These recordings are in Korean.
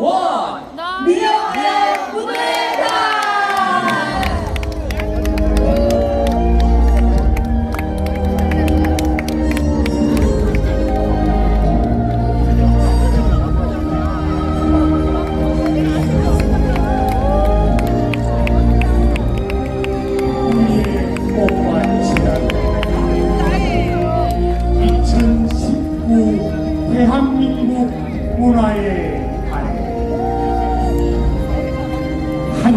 원. 미역의 무대다. 꽃밭이란 2019 대한민국 문화의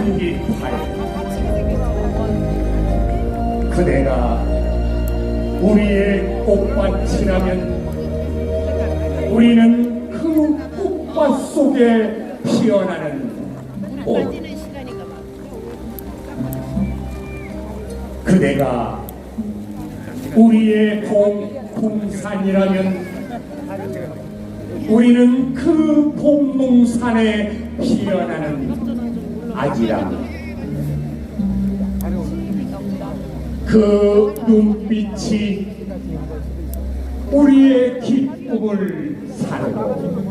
달 한기달 그대가 우리의 꽃밭이라면 우리는 그 꽃밭 속에 피어나는 꽃. 그대가 우리의 봄동산이라면 우리는 그 봄동산에 피어나는 아지랑. 그 눈빛이 우리의 기쁨을 사르고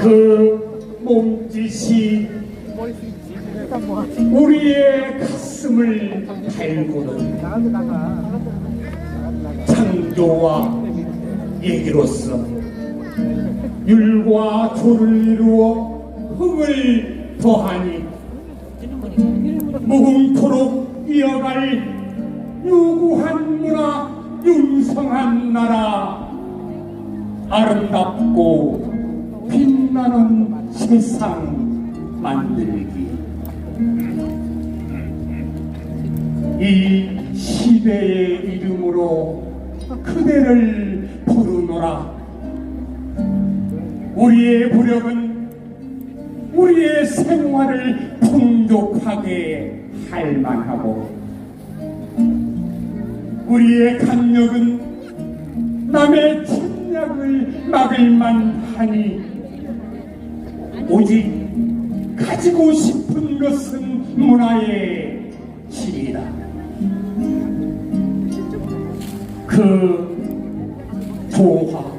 그 몸짓이 우리의 가슴을 달구는 창조와 얘기로서 율과 조를 이루어 흥을 더하니 무궁토록 이어갈 유구한 문화 융성한 나라. 아름답고 빛나는 세상 만들기. 이 시대의 이름으로 그대를 부르노라. 우리의 부력은 우리의 생활을 풍족하게 할 만하고 우리의 강력은 남의 침략을 막을 만하니 오직 가지고 싶은 것은 문화의 질이다. 그 조화,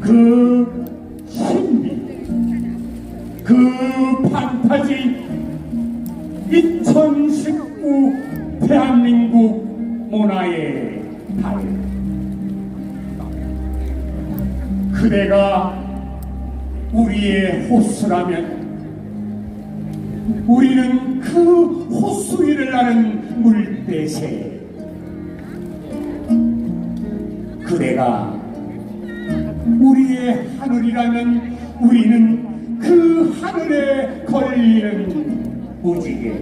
그 그 판타지 2019 대한민국 문화의 달. 그대가 우리의 호수라면 우리는 그 호수 위를 나는 물대새 그대가 우리의 하늘이라면 우리는 그 하늘에 걸리는 무지개.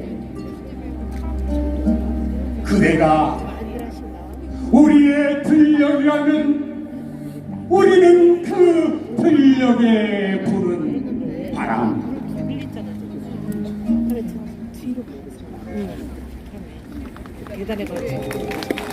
그대가 우리의 들녘이라면 우리는 그 들녘에 부는 바람. 계단에 걸쳐.